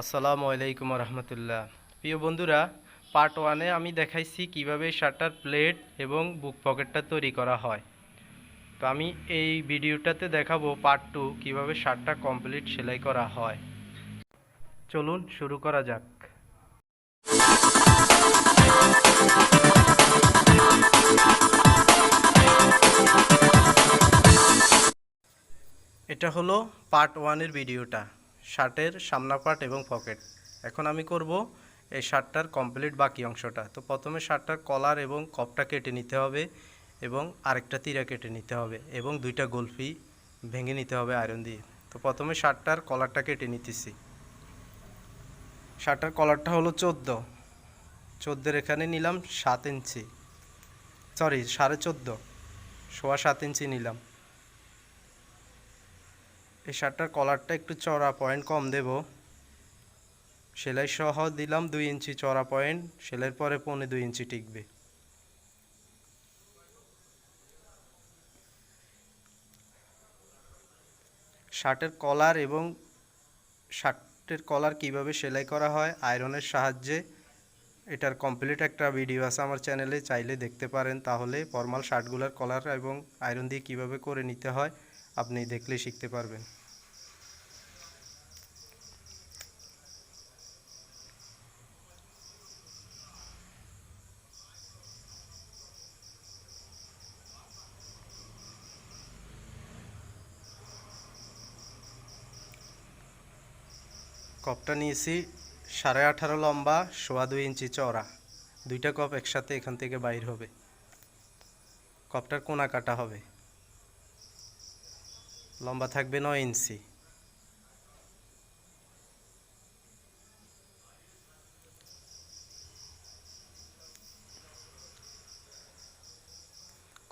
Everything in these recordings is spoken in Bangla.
আসসালামু আলাইকুম রহমতুল্লাহ প্রিয় বন্ধুরা পার্ট ওয়ানে আমি দেখাইছি কীভাবে শার্টার প্লেট এবং বুক পকেটটা তৈরি করা হয়। তো আমি এই ভিডিওটাতে দেখাবো পার্ট টু কীভাবে শার্টটা কমপ্লিট সেলাই করা হয়। চলুন শুরু করা যাক। এটা হলো পার্ট ওয়ানের ভিডিওটা। শার্টের সামনা পার্ট এবং পকেট। এখন আমি করব এই শার্টটার কমপ্লিট বাকি অংশটা। তো প্রথমে শার্টটার কলার এবং কপটা কেটে নিতে হবে এবং আরেকটা তীরা কেটে নিতে হবে এবং দুইটা গোলফি ভেঙে নিতে হবে আয়রন দিয়ে। তো প্রথমে শার্টটার কলারটা কেটে নিতেছি। শার্টটার কলারটা হলো চোদ্দ। চোদ্দোর এখানে নিলাম সাত ইঞ্চি। সরি, সাড়ে চোদ্দ। সোয়া সাত ইঞ্চি নিলাম। এই শার্টটার কলারটা একটু চড়া পয়েন্ট কম দেব। সেলাই সহ দিলাম দুই ইঞ্চি চড়া পয়েন্ট সেলাইয়ের পরে পৌনে দুই ইঞ্চি টিকবে। শার্টের কলার এবং শার্টের কলার কীভাবে সেলাই করা হয় আয়রনের সাহায্যে এটার কমপ্লিট একটা ভিডিও আছে আমার চ্যানেলে চাইলে দেখতে পারেন। তাহলে ফর্মাল শার্টগুলোর কলার এবং আয়রন দিয়ে কীভাবে করে নিতে হয় আপনি দেখলে শিখতে পারবেন। কপটা নিয়েছি সাড়ে আঠারো লম্বা, সোয়া দুই ইঞ্চি চওড়া। দুইটা কপ একসাথে এখান থেকে বাইর হবে। কপটার কোনা কাটা হবে। লম্বা থাকবে নয় ইঞ্চি।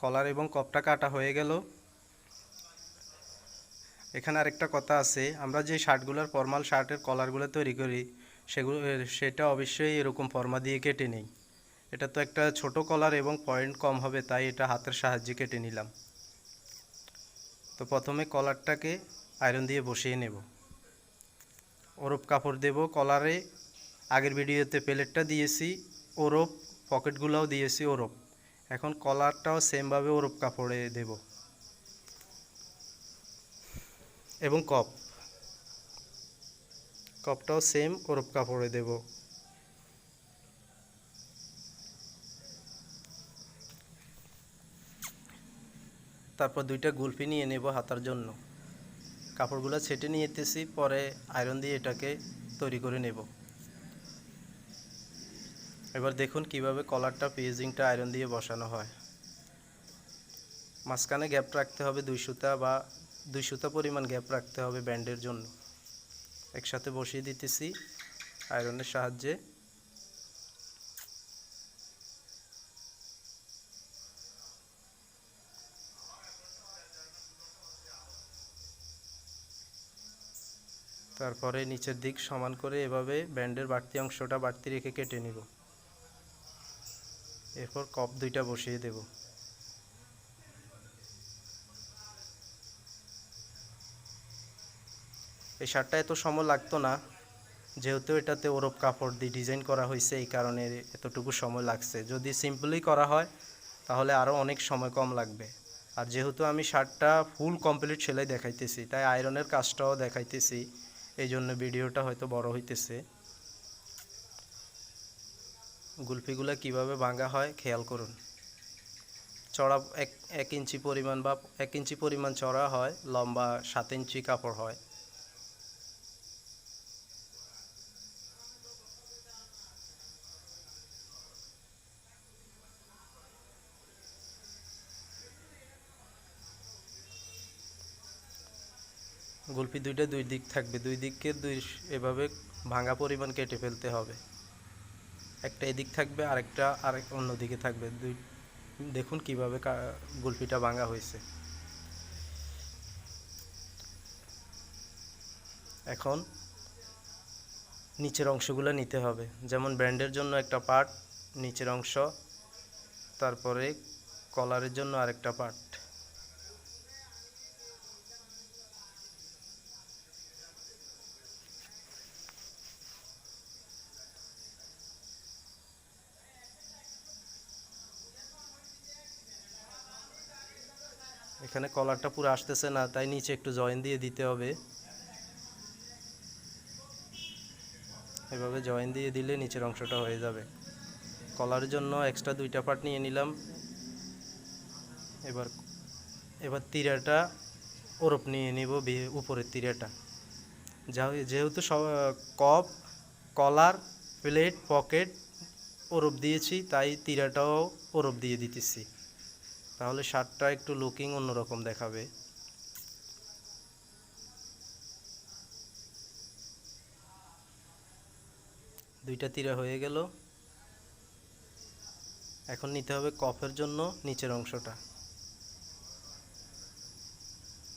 কলার এবং কপটা কাটা হয়ে গেল। এখানে আরেকটা কথা আছে, আমরা যে শার্টগুলোর ফর্মাল শার্টের কলারগুলো তৈরি করি, সেগুলো, সেটা অবশ্যই এরকম ফর্মা দিয়ে কেটে নেই। এটা তো একটা ছোট কলার এবং পয়েন্ট কম হবে, তাই এটা হাতের সাহায্যে কেটে নিলাম। তো প্রথমে কলারটাকে আয়রন দিয়ে বসিয়ে নেব। ওরপ কাপড় দেব, কলারে আগের ভিডিওতে প্লেটটা দিয়েছি, ওরপ, পকেটগুলোও দিয়েছি ওরপ। এখন কলারটাও সেমভাবে ওরপ কাপড়ে দেব। এবং কপ। কপটাও সেম ওরপ কাপড়ে দেব। তারপর দুইটা গুলফি নিয়ে নেব হাতার জন্য। কাপড়গুলো ছেটে নিয়েতেছি পরে আয়রন দিয়ে এটাকে তৈরি করে নেব। এবার দেখুন কীভাবে কলারটা, পেজিংটা আয়রন দিয়ে বসানো হয়। মাঝখানে গ্যাপ রাখতে হবে দুই সুতা বা দুই সুতা পরিমাণ গ্যাপ রাখতে হবে ব্যান্ডের জন্য। একসাথে বসিয়ে দিতেছি আয়রনের সাহায্যে। তারপরে নিচের দিক সমান করে এভাবে ব্যান্ডের বাড়তি অংশটা বাড়তি রেখে কেটে নিব। এরপর কপ দুইটা বসিয়ে দেব। এই শার্টটা এত সময় লাগতো না, যেহেতু এটাতে ওরপ কাপড় দিয়ে ডিজাইন করা হয়েছে, এই কারণে এতটুকু সময় লাগছে। যদি সিম্পলি করা হয়, তাহলে আরও অনেক সময় কম লাগবে। আর যেহেতু আমি শার্টটা ফুল কমপ্লিট সেলাই দেখাইতেছি, তাই আয়রনের কাজটাও দেখাইতেছি। এই জন্য ভিডিওটা হয়তো বড় হইতেছে। গুলফিগুলো কীভাবে ভাঙা হয় খেয়াল করুন। চড়া এক এক ইঞ্চি পরিমাণ বা এক ইঞ্চি পরিমাণ চড়া হয়, লম্বা সাত ইঞ্চি কাপড় হয়। গুলফি দুইটা দুই দিক থাকবে। দুই দিকের দুই এভাবে ভাঙা পরিমাণ কেটে ফেলতে হবে। একটা এদিক থাকবে, আরেকটা আরেক অন্য দিকে থাকবে। দুই দেখুন কীভাবে গুলফিটা ভাঙা হয়েছে। এখন নিচের অংশগুলো নিতে হবে। যেমন ব্র্যান্ডের জন্য একটা পার্ট, নিচের অংশ, তারপরে কলারের জন্য আরেকটা পার্ট এখানে কলারটা পুরো আসতেছে না, তাই নিচে একটু জয়েন দিয়ে দিতে হবে। এভাবে জয়েন দিয়ে দিলে নিচের অংশটা হয়ে যাবে। কলারের জন্য এক্সট্রা দুইটা পার্ট নিয়ে নিলাম। এবার এবার তিরাটা ওরপ নিয়ে নিব উপরের তিরাটা। যেহেতু সব কপ কলার প্লেট পকেট ওরপ দিয়েছি, তাই তিরাটাও ওরপ দিয়ে দিতেছি। তাহলে শার্টটা একটু লুকিং অন্যরকম দেখাবে। দুইটা তীরা হয়ে গেল। এখন নিতে হবে কফের জন্য নিচের অংশটা।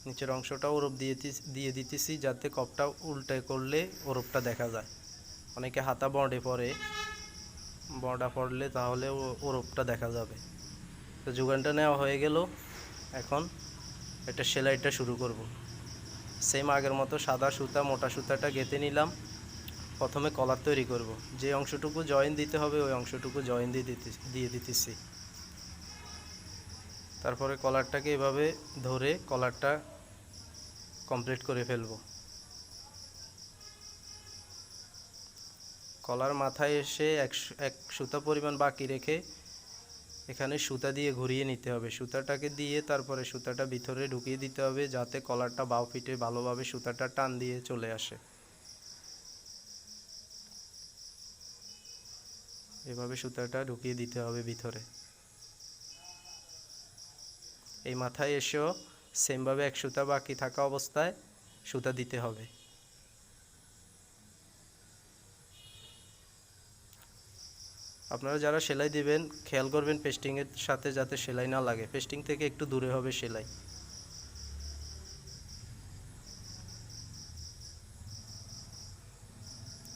নিচের অংশটা ওরপ দিয়ে দিয়ে দিতেছি যাতে কপটা উল্টে করলে ওরপটা দেখা যায়। অনেকে হাতা বড়ে পরে। বড়া পড়লে তাহলে ওরপটা দেখা যাবে। তো যোগানটা নেওয়া হয়ে গেল। এখন এটা সেলাইটা শুরু করব। সেম আগের মতো সাদা সুতা, মোটা সুতাটা গেঁথে নিলাম। প্রথমে কলার তৈরি করব। যে অংশটুকু জয়েন দিতে হবে, ওই অংশটুকু জয়েন দিয়ে দিতে, দিয়ে দিতেছি। তারপরে কলারটাকে এভাবে ধরে কলারটা কমপ্লিট করে ফেলব। কলার মাথায় এসে এক এক সুতা পরিমাণ বাকি রেখে এখানে সুতা দিয়ে ঘুরিয়ে নিতে হবে। সুতাটাকে দিয়ে তারপরে সুতাটা ভিতরে ঢুকিয়ে দিতে হবে যাতে কলারটা বাউ ফিটে ভালোভাবে সুতাটা টান দিয়ে চলে আসে। এভাবে সুতাটা ঢুকিয়ে দিতে হবে ভিতরে। এই মাথায় এসেও সেমভাবে এক সুতা বাকি থাকা অবস্থায় সুতা দিতে হবে। আপনারা যারা সেলাই দিবেন, খেয়াল করবেন পেস্টিংয়ের সাথে যাতে সেলাই না লাগে। পেস্টিং থেকে একটু দূরে হবে সেলাই।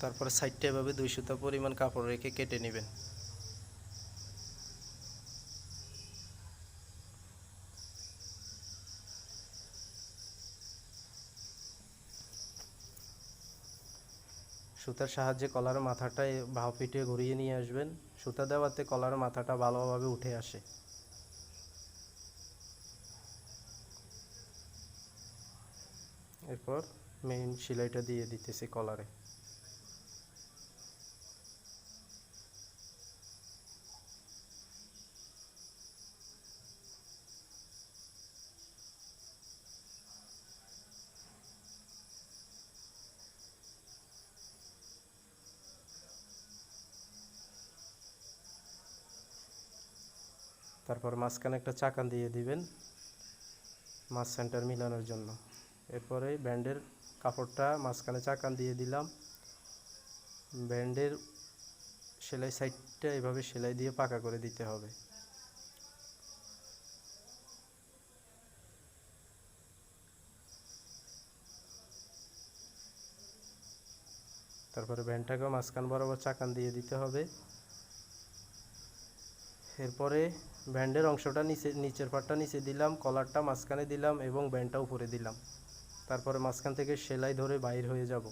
তারপরে সাইডটা এভাবে দুই সুতা পরিমাণ কাপড় রেখে কেটে নেবেন। সুতার সাহায্যে কলার মাথাটা ভাও পিটিয়ে ঘুরিয়ে নিয়ে আসবেন। সুতা দেওয়াতে কলার মাথাটা ভালোভাবে উঠে আসে। এরপর মেইন সেলাইটা দিয়ে দিতেছি কলারে। তারপর মাঝখানে একটা চাকান দিয়ে দিবেন মাছ সেন্টার মিলানোর জন্য। এরপরে ব্যান্ডের কাপড়টা মাঝখানে চাকান দিয়ে দিলাম। ব্যান্ডের সেলাই সাইডটা এভাবে সেলাই দিয়ে পাকা করে দিতে হবে। তারপরে ব্যান্ডটাকেও মাঝখান বরাবর চাকান দিয়ে দিতে হবে। এরপরে ব্যান্ডের অংশটা নিচে, নিচের পাটটা নিচে দিলাম, কলারটা মাঝখানে দিলাম এবং ব্যান্ডটা উপরে দিলাম। তারপরে মাঝখান থেকে সেলাই ধরে বাইর হয়ে যাব।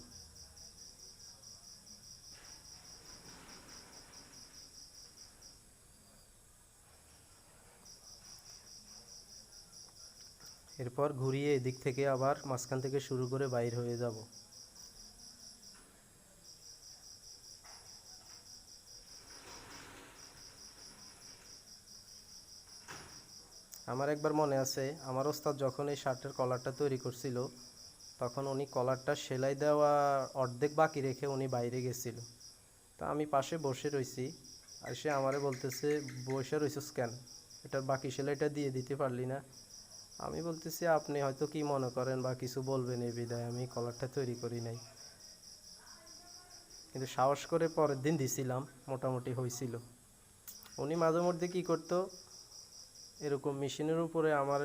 এরপর ঘুরিয়ে এদিক থেকে আবার মাঝখান থেকে শুরু করে বাইর হয়ে যাব। আমার একবার মনে আছে, আমার ওস্তাদ যখন এই শার্টের কলারটা তৈরি করছিল, তখন উনি কলারটা সেলাই দেওয়া অর্ধেক বাকি রেখে উনি বাইরে গেছিল। তা আমি পাশে বসে রইছি, আর সে আমারে বলতেছে, বসে রইছিস কেন? এটার বাকি সেলাইটা দিয়ে দিতে পারলি না। আমি বলতেছি, আপনি হয়তো কি মনে করেন বা কিছু বলবেন এই বিদায়, আমি কলারটা তৈরি করি নাই। কিন্তু সাহস করে পরের দিন দিছিলাম, মোটামুটি হয়েছিল উনি মাঝে মধ্যে কী করতো এরকম মেশিনের উপরে আমার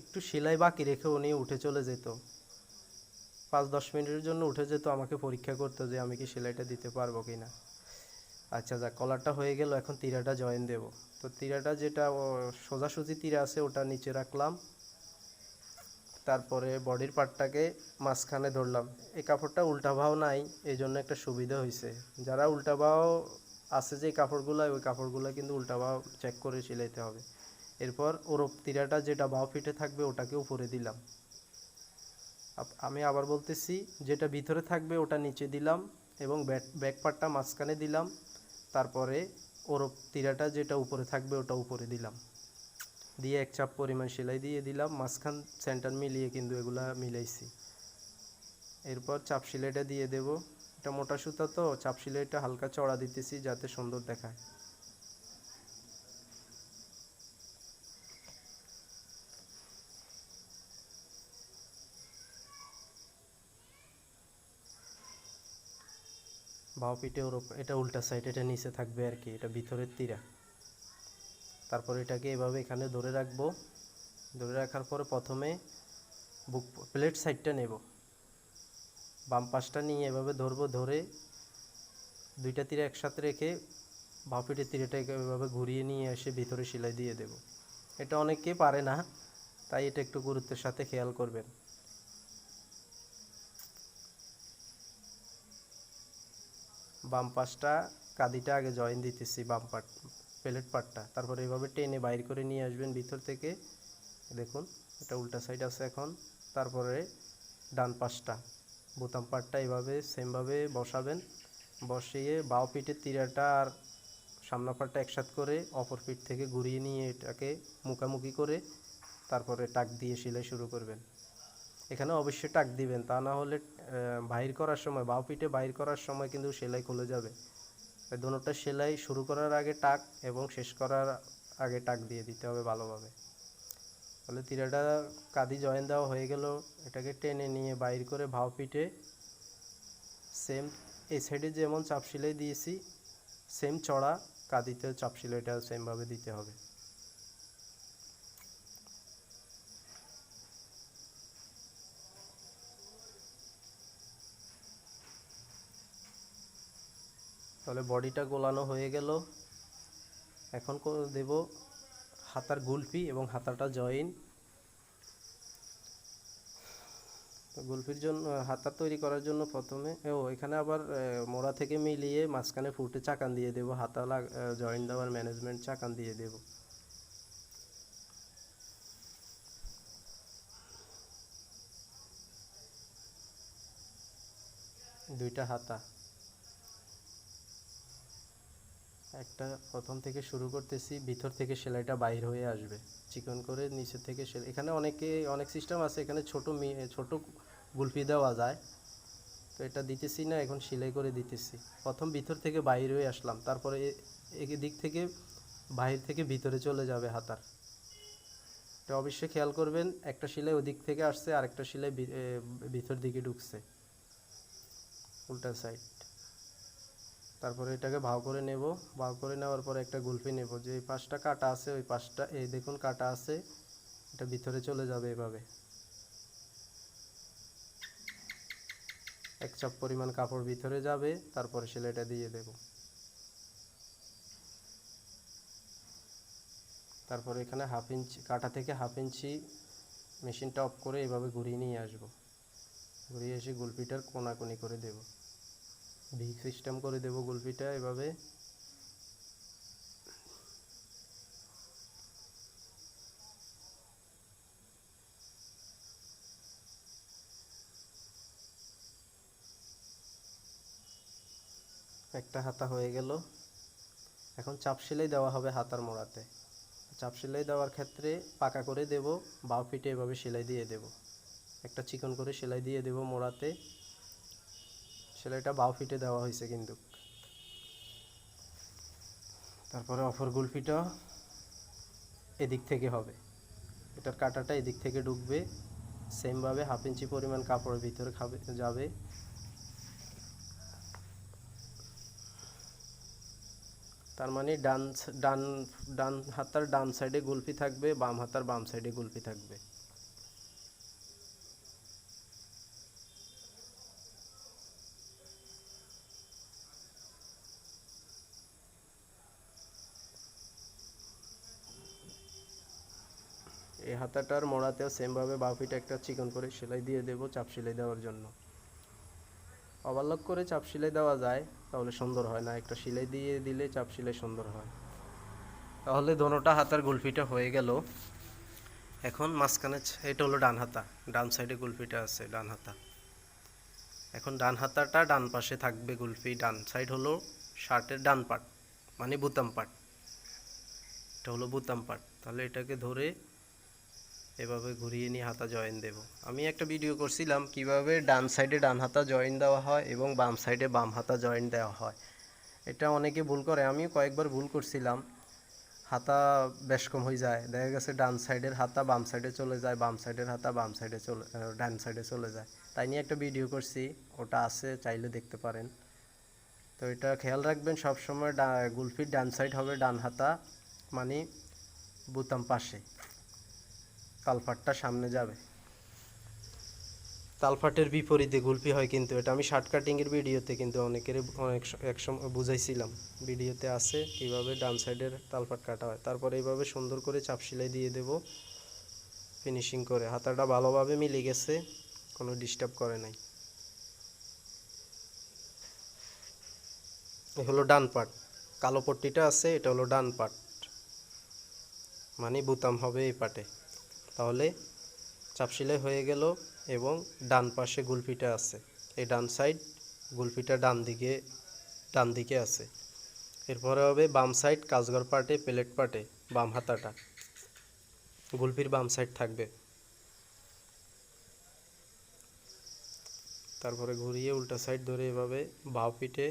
একটু সেলাই বাকি রেখে উনি উঠে চলে যেত। পাঁচ, দশ মিনিটের জন্য উঠে যেত, আমাকে পরীক্ষা করতো যে আমি কি সেলাইটা দিতে পারব কি না আচ্ছা যাক, কলারটা হয়ে গেল, এখন তিরাটা জয়েন দেব। তো তিরাটা যেটা সোজাসুজি তিরা আছে, ওটা নিচে রাখলাম। তারপরে বডির পার্টটাকে মাঝখানে ধরলাম। এই কাপড়টা উল্টা ভাও নাই এই জন্য একটা সুবিধা হয়েছে যারা উল্টা ভাও আছে যে কাপড়গুলো, ওই কাপড়গুলো কিন্তু উল্টা ভাও চেক করে সিলাইতে হবে। এরপর ওরপ তিরাটা যেটা বাউ ফিটে থাকবে ওটাকে উপরে দিলাম। আমি আবার বলতেছি, যেটা ভিতরে থাকবে ওটা নিচে দিলাম এবং ব্যাক ব্যাক পার্টটা মাঝখানে দিলাম। তারপরে ওরপ তিরাটা যেটা উপরে থাকবে ওটা উপরে দিলাম। দিয়ে এক চাপ পরিমাণ সেলাই দিয়ে দিলাম, মাঝখান সেন্টার মিলিয়ে কিন্তু এগুলা মিলাইছি। এরপর চাপ সেলাইটা দিয়ে দেব। এটা মোটা সুতা তো, চাপ সেলাইটা হালকা চড়া দিতেছি যাতে সুন্দর দেখায়। বাও পিঠে ওর এটা উল্টা সাইড এটা নিচে থাকবে আর কি, এটা ভিতরের তীরা। তারপর এটাকে এভাবে এখানে ধরে রাখব। ধরে রাখার পরে প্রথমে বুক প্লেট সাইডটা নেব। বাম পাশটা নিয়ে এভাবে ধরবো, ধরে দুইটা তীরে একসাথে রেখে বাঁ পিঠের তীরেটা এভাবে ঘুরিয়ে নিয়ে এসে ভিতরে সেলাই দিয়ে দেব। এটা অনেকে পারে না, তাই এটা একটু গুরুত্বের সাথে খেয়াল করবেন। বাম পাশটা কাদিটা আগে জয়েন দিতেছি, বাম পাট প্লেট পাটটা। তারপরে এভাবে টেনে বাইর করে নিয়ে আসবেন ভিতর থেকে। দেখুন, এটা উল্টা সাইড আছে এখন। তারপরে ডান পাশটা, বোতাম পাটটা এভাবে সেমভাবে বসাবেন। বসিয়ে বাও পিঠের তীরাটা আর সামনা পাটটা একসাথ করে অপর পিঠ থেকে ঘুরিয়ে নিয়ে এটাকে মুখামুখি করে তারপরে টাক দিয়ে সেলাই শুরু করবেন। এখানে অবশ্যই টাক দিবেন, তা না হলে বাহির করার সময় বাও পিঠে বাহির করার সময় কিন্তু সেলাই খুলে যাবে। দোনোটা সেলাই শুরু করার আগে টাক এবং শেষ করার আগে টাক দিয়ে দিতে হবে ভালোভাবে। তাহলে তিরাটা কাদি জয়েন দেওয়া হয়ে গেল, এটাকে টেনে নিয়ে বাইর করে ভাও পিঠে সেম এই সাইডে যেমন চাপ সেলাই দিয়েছি সেম চড়া কাদিতে চাপ সেলাইটা সেমভাবে দিতে হবে। তাহলে বডিটা গোলানো হয়ে গেল। এখন দেব হাতার গুলফি এবং হাতাটা জয়েন। তো গুলফির জন্য, হাতা তৈরি করার জন্য প্রথমে, ও, এখানে আবার মোড়া থেকে মিলিয়ে মাঝখানে ফুটে চাকান দিয়ে দেব। হাতা জয়েন দেওয়ার ম্যানেজমেন্ট চাকান দিয়ে দেব। দুইটা হাতা। একটা প্রথম থেকে শুরু করতেছি, ভিতর থেকে সেলাইটা বাইর হয়ে আসবে। চিকন করে নিচে থেকে সেলাই এখানে অনেকে, অনেক সিস্টেম আছে, এখানে ছোট ছোট গুলফি দেওয়া যায়। তো এটা দিতেছি না, এখন সেলাই করে দিতেছি। প্রথম ভিতর থেকে বাইর হয়ে আসলাম, তারপরে দিক থেকে বাইরে থেকে ভিতরে চলে যাবে হাতার। এটা অবশ্যই খেয়াল করবেন, একটা সেলাই ওদিক থেকে আসছে আর একটা সেলাই ভিতর দিকে ঢুকছে। উল্টা সাইড তারপরে এটাকে ভাও করে নেব। ভাও করে নেওয়ার পরে একটা গুলফি নেব। যে এই পাশটা কাটা আছে, ওই পাশটা, এই দেখুন কাটা আছে, এটা ভিতরে চলে যাবে এভাবে। এক চাপ পরিমাণ কাপড় ভিতরে যাবে, তারপরে সেলাইটা দিয়ে দেব। তারপরে এখানে হাফ ইঞ্চি, কাটা থেকে হাফ ইঞ্চি মেশিনটা অফ করে এভাবে ঘুরিয়ে নিয়ে আসব। ঘুরিয়ে এসে গুলপিটার কোনাকুনি করে দেব। ভি সিস্টেম করে দেব গুলপিটা এভাবে। একটা হাতা হয়ে গেল। এখন চাপ সেলাই দেওয়া হবে হাতার মোড়াতে। চাপ সেলাই দেওয়ার ক্ষেত্রে পাকা করে দেব বাও পিঠে এভাবে সেলাই দিয়ে দেব। একটা চিকন করে সেলাই দিয়ে দেব মোড়াতে। সেলাইটা বাও ফিটে দেওয়া হয়েছে কিন্তু। তারপরে অফর গুলফিটা এদিক থেকে হবে। এটার কাটাটা এদিক থেকে ঢুকবে, সেমভাবে হাফ ইঞ্চি পরিমাণ কাপড়ের ভিতরে খাবে, যাবে। তার মানে ডান ডান ডান হাতার ডান সাইডে গুলফি থাকবে, বাম হাতার বাম সাইডে গুলফি থাকবে এই হাতাটার মোড়াতেও সেমভাবে বাফিটা একটা চিকন করে সেলাই দিয়ে দেব চাপ সেলাই দেওয়ার জন্য। ওভারলক করে চাপ সেলাই দেওয়া যায়, তাহলে সুন্দর হয় না। একটা সেলাই দিয়ে দিলে চাপ সেলাই সুন্দর হয়। তাহলে দোনোটা হাতার গুলফিটা হয়ে গেল। এখন মাঝখানে এটা হলো ডান হাতা। ডান সাইডে গুলফিটা আছে, ডান হাতা। এখন ডান হাতাটা ডান পাশে থাকবে গুলফি। ডান সাইড হলো শার্টের ডান পাট মানে বুতাম পাট। এটা হলো বুতাম পাট। তাহলে এটাকে ধরে এভাবে ঘুরিয়ে নিয়ে হাতা জয়েন দেব। আমি একটা ভিডিও করছিলাম কীভাবে ডান সাইডে ডান হাতা জয়েন দেওয়া হয় এবং বাম সাইডে বাম হাতা জয়েন দেওয়া হয়। এটা অনেকে ভুল করে, আমিও কয়েকবার ভুল করছিলাম। হাতা বেশ কম হয়ে যায়। দেখা গেছে ডান সাইডের হাতা বাম সাইডে চলে যায়, বাম সাইডের হাতা বাম সাইডে চলে ডান সাইডে চলে যায়। তাই নিয়ে একটা ভিডিও করছি, ওটা আছে, চাইলে দেখতে পারেন। তো এটা খেয়াল রাখবেন, সবসময় ডা, গুলফির ডান সাইড হবে ডান হাতা মানে বুতাম পাশে। তালপাটটা সামনে যাবে। তালপাটের বিপরীতে গুলপি হয় কিন্তু এটা। আমি শার্ট কাটিংয়ের ভিডিওতে কিন্তু অনেকের অনেক এক সময় বুঝাইছিলাম। ভিডিওতে আছে কীভাবে ডান সাইডের তালপাট কাটা হয়। তারপরে এইভাবে সুন্দর করে চাপ সেলাই দিয়ে দেব। ফিনিশিং করে। হাতাটা ভালোভাবে মিলে গেছে, কোনো ডিস্টার্ব করে নাই। এ হলো ডান পাট। কালো পট্টিটা আছে, এটা হলো ডান পাট। মানে বুতাম হবে এই পাটে। তাহলে চাপ সেলাই হয়ে গেল এবং ডান পাশে গুলপিটা আছে। এই ডান সাইড গুলপিটা ডান দিকে ডান দিকে আছে। এরপরে হবে বাম সাইড কাজগর পাটে, প্লেট পাটে, বাম হাতাটা। গুলপির বাম সাইড থাকবে। তারপরে ঘুরিয়ে উল্টা সাইড ধরে এভাবে বাও পিঠে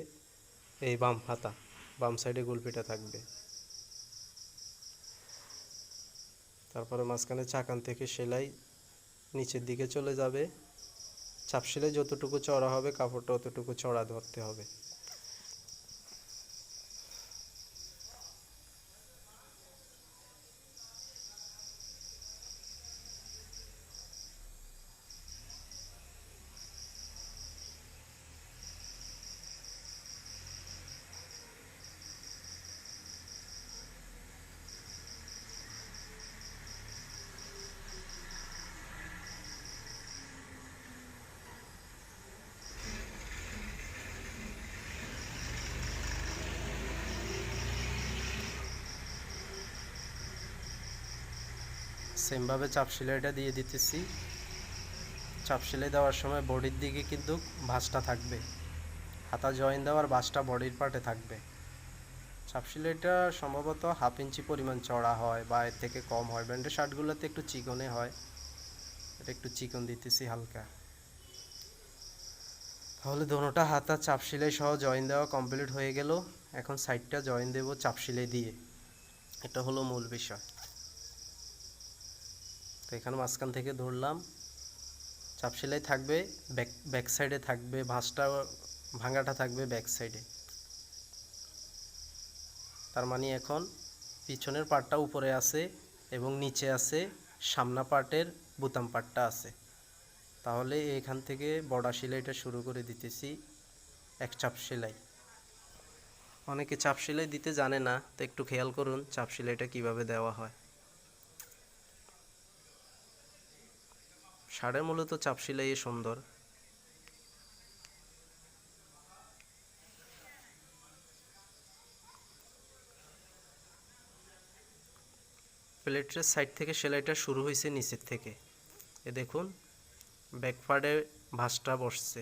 এই বাম হাতা, বাম সাইডে গুলপিটা থাকবে। তারপরে মাঝখানে চাকান থেকে সেলাই নিচের দিকে চলে যাবে। চাপ সেলাই যতটুকু চড়া হবে, কাপড়টা অতটুকু চড়া ধরতে হবে। সেমভাবে চাপ সেলাইটা দিয়ে দিতেছি। চাপ সেলাই দেওয়ার সময় বডির দিকে কিন্তু ভাঁজটা থাকবে। হাতা জয়েন দেওয়ার ভাঁজটা বডির পার্টে থাকবে। চাপ সেলাইটা সম্ভবত হাফ ইঞ্চি পরিমাণ চড়া হয় বা এর থেকে কম হয়। ব্যান্ডের শার্টগুলোতে একটু চিকনে হয়। এটা একটু চিকন দিতেছি হালকা। তাহলে দোনোটা হাতা চাপ সেলাই সহ জয়েন দেওয়া কমপ্লিট হয়ে গেল। এখন সাইডটা জয়েন দেব চাপ সেলাই দিয়ে। এটা হলো মূল বিষয়। এখানে মাঝখান থেকে ধরলাম। চাপ সেলাই থাকবে ব্যাক ব্যাক সাইডে থাকবে, ভাঁজটা ভাঙাটা থাকবে ব্যাক সাইডে তার মানে এখন পিছনের পার্টটা উপরে আছে এবং নিচে আছে, সামনা পার্টের বুতাম পার্টটা আছে। তাহলে এখান থেকে বড়া সেলাইটা শুরু করে দিতেছি, এক চাপ সেলাই। অনেকে চাপ সেলাই দিতে জানে না, তো একটু খেয়াল করুন চাপ সেলাইটা কীভাবে দেওয়া হয়। শাড়ের মূলত চাপ সেলাইয়ে সুন্দর। প্লেটের সাইড থেকে সেলাইটা শুরু হয়েছে নিচের থেকে। এ দেখুন ব্যাক পার্টে ভাঁজটা বসছে।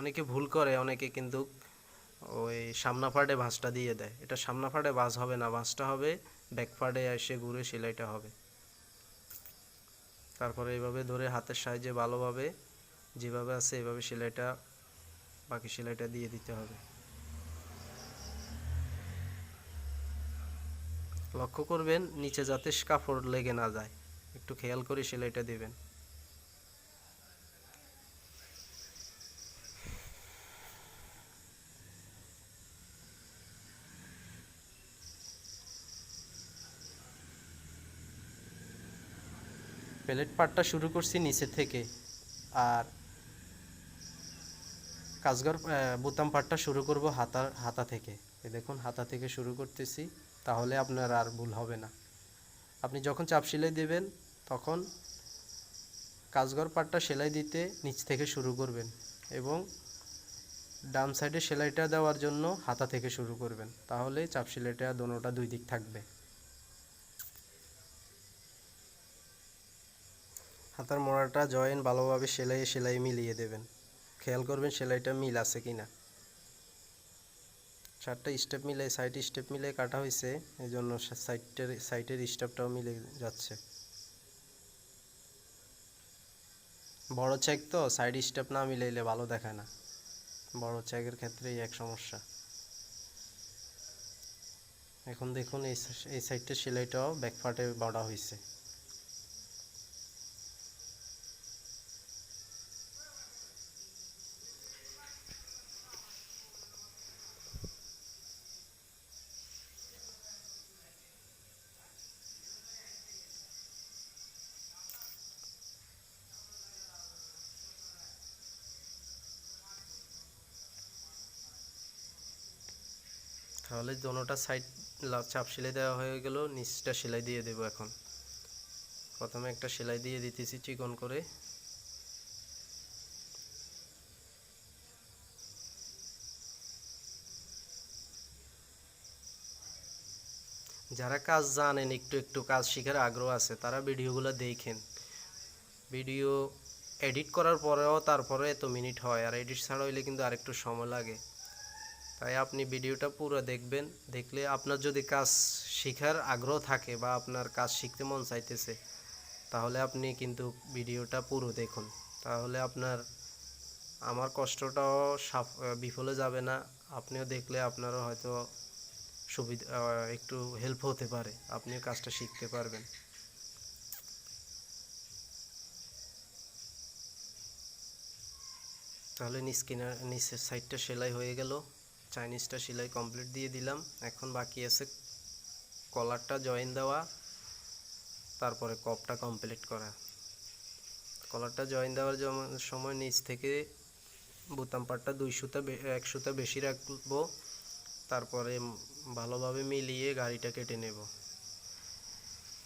অনেকে ভুল করে, অনেকে কিন্তু ওই সামনা পার্টে ভাঁজটা দিয়ে দেয়। এটা সামনা পার্টে ভাঁজ হবে না, ভাঁজটা হবে ব্যাক পার্টে এসে ঘুরে সেলাইটা হবে। তারপরে এইভাবে ধরে হাতের সাহায্যে ভালোভাবে যেভাবে আছে এভাবে সেলাইটা, বাকি সেলাইটা দিয়ে দিতে হবে। লক্ষ্য করবেন, নিচে যাতে কাপড় লেগে না যায়। একটু খেয়াল করে সেলাইটা দিবেন। প্লেট পার্টটা শুরু করছি নিচে থেকে। আর কাজগর বোতাম পার্টটা শুরু করব হাতা হাতা থেকে। দেখুন, হাতা থেকে শুরু করতেছি, তাহলে আপনার আর ভুল হবে না। আপনি যখন চাপ সেলাই দেবেন, তখন কাজগর পাটটা সেলাই দিতে নিচ থেকে শুরু করবেন এবং ডান সাইডে সেলাইটা দেওয়ার জন্য হাতা থেকে শুরু করবেন। তাহলে চাপ সেলাইটা দোনোটা দুই দিক থাকবে। হাতার মোড়াটা জয়েন ভালোভাবে সেলাই সেলাই মিলিয়ে দেবেন। খেয়াল করবেন সেলাইটা মিল আছে কিনা। চারটা স্টেপ মিলে সাইড স্টেপ মিলে কাটা হয়েছে এই জন্য সাইডের সাইডের স্টেপটাও মিলে যাচ্ছে। বড় চেক তো সাইড স্টেপ না মিলাইলে ভালো দেখায় না। বড় চেকের ক্ষেত্রে এক সমস্যা। এখন দেখুন এই এই সাইডটা সেলাইটাও ব্যাক পার্টে বড়া হয়েছে। তাহলে দোনোটা সাইড চাপ সেলাই দেওয়া হয়ে গেল, নিচটা সেলাই দিয়ে দেবো এখন। প্রথমে একটা সেলাই দিয়ে দিতেছি চিকন করে। যারা কাজ জানেন, একটু একটু কাজ শেখার আগ্রহ আছে, তারা ভিডিওগুলো দেখেন। ভিডিও এডিট করার পরেও তারপরে এত মিনিট হয়, আর এডিট ছাড়া হইলে কিন্তু আরেকটু সময় লাগে। তাই আপনি ভিডিওটা পুরো দেখবেন। দেখলে আপনার যদি কাজ শেখার আগ্রহ থাকে বা আপনার কাজ শিখতে মন চাইতেছে, তাহলে আপনি কিন্তু ভিডিওটা পুরো দেখুন। তাহলে আপনার, আমার কষ্টটাও বিফলে যাবে না। আপনিও দেখলে আপনারও হয়তো সুবিধা একটু হেল্প হতে পারে। আপনিও কাজটা শিখতে পারবেন। তাহলে নিচ কিনার নিচের সাইডটা সেলাই হয়ে গেল। চাইনিজটা সেলাই কমপ্লিট দিয়ে দিলাম। এখন বাকি আছে কলারটা জয়েন দেওয়া, তারপরে কপটা কমপ্লিট করা। কলারটা জয়েন দেওয়ার সময় নিচ থেকে বোতাম পাটটা দুই সুতা এক সুতা বেশি রাখব, তারপরে ভালোভাবে মিলিয়ে গাড়িটা কেটে নেব।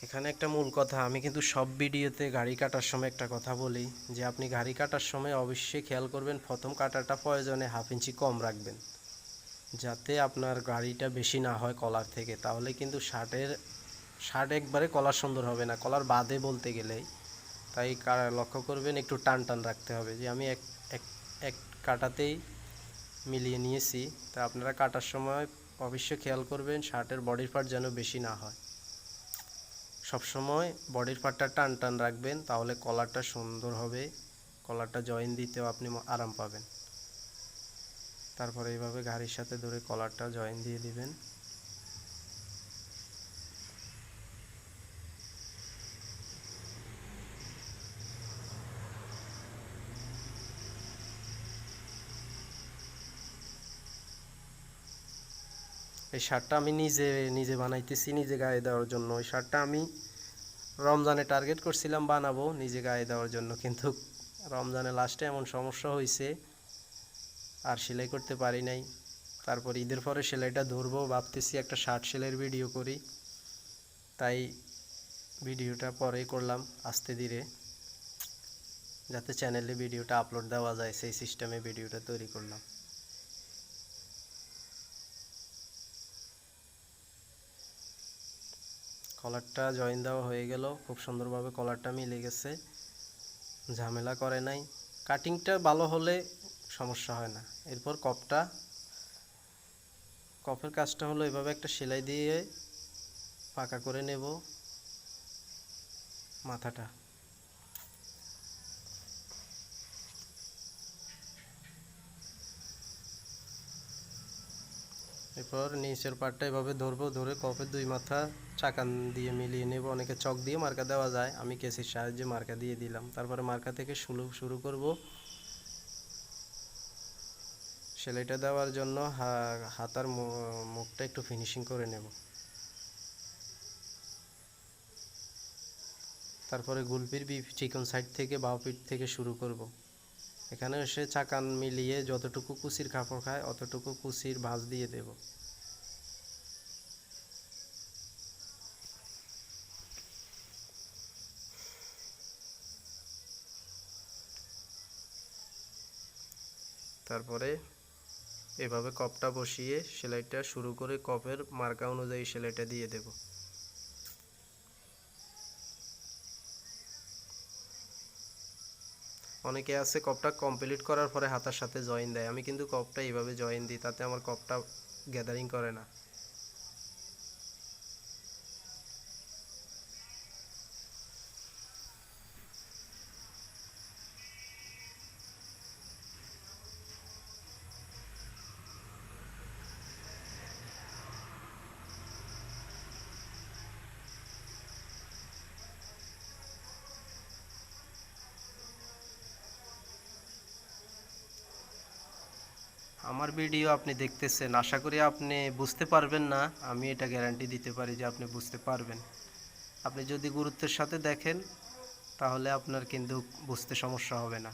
এখানে একটা মূল কথা, আমি কিন্তু সব ভিডিওতে গাড়ি কাটার সময় একটা কথা বলি, যে আপনি গাড়ি কাটার সময় অবশ্যই খেয়াল করবেন প্রথম কাটাটা প্রয়োজনে হাফ ইঞ্চি কম রাখবেন। যাতে আপনার গাড়িটা বেশি না হয় কলার থেকে, তাহলে কিন্তু শার্টের, শার্ট একবারে কলার সুন্দর হবে না। কলার বাদে বলতে গেলেই, তাই লক্ষ্য করবেন একটু টান টান রাখতে হবে। যে আমি এক এক এক কাটাতেই মিলিয়ে নিয়েছি, তা আপনারা কাটার সময় অবশ্যই খেয়াল করবেন শার্টের বডির পার্ট যেন বেশি না হয়। সবসময় বডির পার্টটা টান টান রাখবেন, তাহলে কলারটা সুন্দর হবে। কলারটা জয়েন দিতেও আপনি আরাম পাবেন। তারপরে এইভাবে গাড়ির সাথে ধরে কলারটা জয়েন দিয়ে দিবেন। এই শার্টটা আমি নিজে নিজে বানাইতেছি, নিজে গায়ে দেওয়ার জন্য। ওই শার্টটা আমি রমজানে টার্গেট করছিলাম বানাবো, নিজে গায়ে দেওয়ার জন্য, কিন্তু রমজানে লাস্টে এমন সমস্যা হয়েছে আর সেলাই করতে পারি নাই। তারপর ঈদের পরে সেলাইটা ধরবো, ভাবতেছি একটা শার্ট সেলাইয়ের ভিডিও করি। তাই ভিডিওটা পরেই করলাম আস্তে ধীরে। যাতে চ্যানেলে ভিডিওটা আপলোড দেওয়া যায়, সেই সিস্টেমে ভিডিওটা তৈরি করলাম। কলারটা জয়েন দেওয়া হয়ে গেল। খুব সুন্দরভাবে কলারটা মিলে গেছে। ঝামেলা করে নাই। কাটিংটা ভালো হলে সমস্যা হয় না। এরপর কপটা, কপের কাজটা হলো এভাবে একটা সেলাই দিয়ে পাকা করে নেব মাথাটা। এরপর নিচের পাটটা এভাবে ধরবো, ধরে কপের দুই মাথা চাকান দিয়ে মিলিয়ে নেব। অনেকে চক দিয়ে মার্কা দেওয়া যায়, আমি কেসির সাহায্যে মার্কা দিয়ে দিলাম। তারপরে মার্কা থেকে শুরু শুরু করব। সেলাইটা দেওয়ার জন্য হাতার মুখটা একটু ফিনিশিং করে নেব। তারপরে গুলপির বি চিকন সাইড থেকে বাউ পিঠ থেকে শুরু করব। এখানে এসে চাকান মিলিয়ে যতটুকু কুচির কাপড় খায়, অতটুকু কুচির ভাঁজ দিয়ে দেব। তারপরে এভাবে কপটা বসিয়ে সেলাইটা শুরু করে কপের মার্কা অনুযায়ী সেলাইটা দিয়ে দেব। অনেকে আছে কপটা কমপ্লিট করার পরে হাতার সাথে জয়েন দেয়। আমি কিন্তু কপটা এইভাবে জয়েন দিই, তাতে আমার কপটা গ্যাদারিং করে না আমার ভিডিও আপনি দেখতেছেন, আশা করি আপনি বুঝতে পারবেন না। আমি এটা গ্যারান্টি দিতে পারি যে আপনি বুঝতে পারবেন। আপনি যদি গুরুত্বের সাথে দেখেন, তাহলে আপনার কিন্তু বুঝতে সমস্যা হবে না।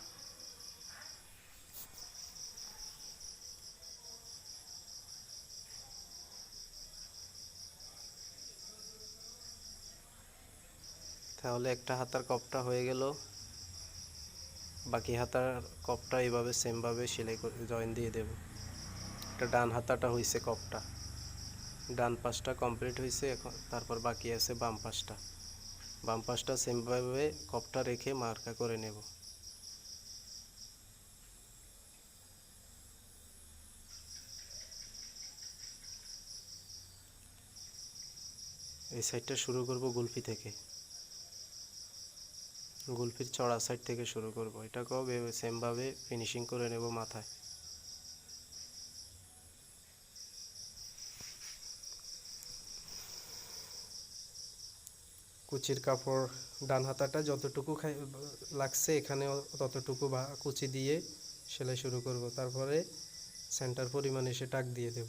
তাহলে একটা হাতার কপটা হয়ে গেল। বাকি হাতার কপটা এইভাবে সেমভাবে সেলাই করে জয়েন দিয়ে দেব। এটা ডান হাতাটা হয়েছে কপটা। ডান পাশটা কমপ্লিট হয়েছে এখন তারপর বাকি আছে বাম পাশটা। বাম পাশটা সেমভাবে কপটা রেখে মার্কা করে নেব। এই সাইডটা শুরু করব গুলফি থেকে। গুলফির চড়া সাইড থেকে শুরু করব। এটাকেও সেমভাবে ফিনিশিং করে নেব মাথায়। কুচির কাপড় ডান হাতাটা যতটুকু লাগছে এখানে ততটুকু বা কুচি দিয়ে সেলাই শুরু করব। তারপরে সেন্টার পরিমাণে এসে টাক দিয়ে দেব।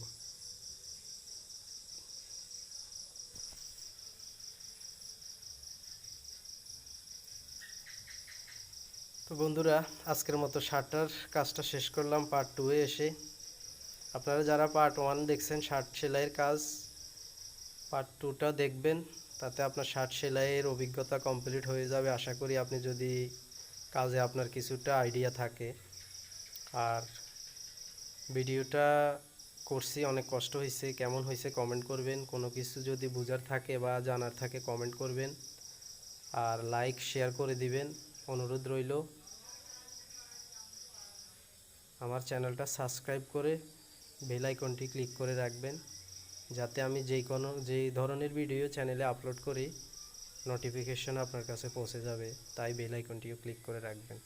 তো বন্ধুরা, আজকের মতো শার্টটার কাজটা শেষ করলাম পার্ট টুয়ে এসে। আপনারা যারা পার্ট ওয়ান দেখছেন, শার্ট সেলাইয়ের কাজ পার্ট টুটা দেখবেন। তাতে আপনার শার্ট সেলাইয়ের অভিজ্ঞতা কমপ্লিট হয়ে যাবে। আশা করি আপনি যদি কাজে আপনার কিছুটা আইডিয়া থাকে, আর ভিডিওটা করছি, অনেক কষ্ট হয়েছে কেমন হয়েছে কমেন্ট করবেন। কোনো কিছু যদি বোঝার থাকে বা জানার থাকে কমেন্ট করবেন। আর লাইক শেয়ার করে দিবেন। অনুরোধ রইল, আমার চ্যানেলটা সাবস্ক্রাইব করে বেল আইকনটি ক্লিক করে রাখবেন। যাতে আমি যেই কোনো যেই ধরনের ভিডিও চ্যানেলে আপলোড করি নোটিফিকেশন আপনার কাছে পৌঁছে যাবে, তাই বেল আইকনটিও ক্লিক করে রাখবেন।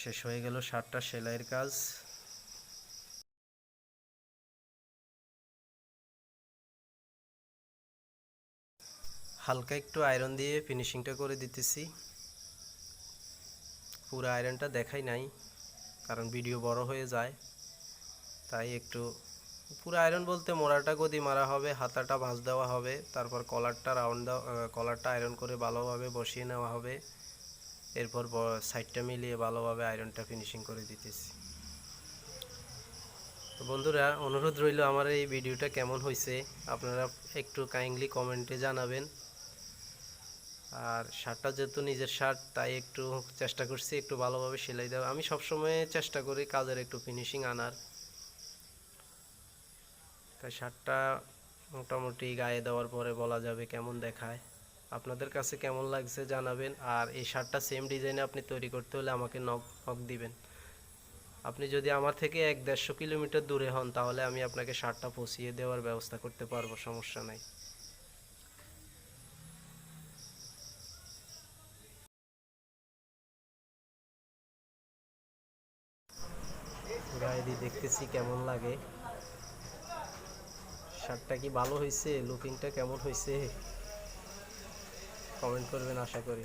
শেষ হয়ে গেল শার্টটা সেলাইয়ের কাজ। হালকা একটু আয়রন দিয়ে ফিনিশিংটা করে দিতেছি। পুরো আয়রনটা দেখাই নাই, কারণ ভিডিও বড় হয়ে যায়। তাই একটু, পুরো আয়রন বলতে মোড়াটা গদি মারা হবে, হাতাটা ভাঁজ দেওয়া হবে, তারপর কলারটা রাউন্ড কলারটা আয়রন করে ভালোভাবে বসিয়ে নেওয়া হবে। এরপর সাইডটা মিলিয়ে ভালোভাবে আয়রনটা ফিনিশিং করে দিতেছি। বন্ধুরা, অনুরোধ রইল আমার এই ভিডিওটা কেমন হয়েছে আপনারা একটু কাইন্ডলি কমেন্টে জানাবেন। আর শার্টটা যেহেতু নিজের শার্ট, তাই একটু চেষ্টা করছি একটু ভালোভাবে সেলাই দেওয়া। আমি সবসময় চেষ্টা করি কাজের একটু ফিনিশিং আনার। তাই শার্টটা মোটামুটি গায়ে দেওয়ার পরে বলা যাবে কেমন দেখায়। আপনাদের কাছে কেমন লাগছে জানাবেন। আর এই শার্টটা সেম ডিজাইনে আপনি তৈরি করতে হলে আমাকে নক নক দিবেন। আপনি যদি আমার থেকে এক দেড়শো কিলোমিটার দূরে হন, তাহলে আমি আপনাকে শার্টটা পৌঁছিয়ে দেওয়ার ব্যবস্থা করতে পারব, সমস্যা নাই। গায়ে দেখতেছি, কেমন লাগে? শার্টটা কি ভালো হয়েছে লুকিংটা কেমন হয়েছে কমেন্ট করবেন, আশা করি।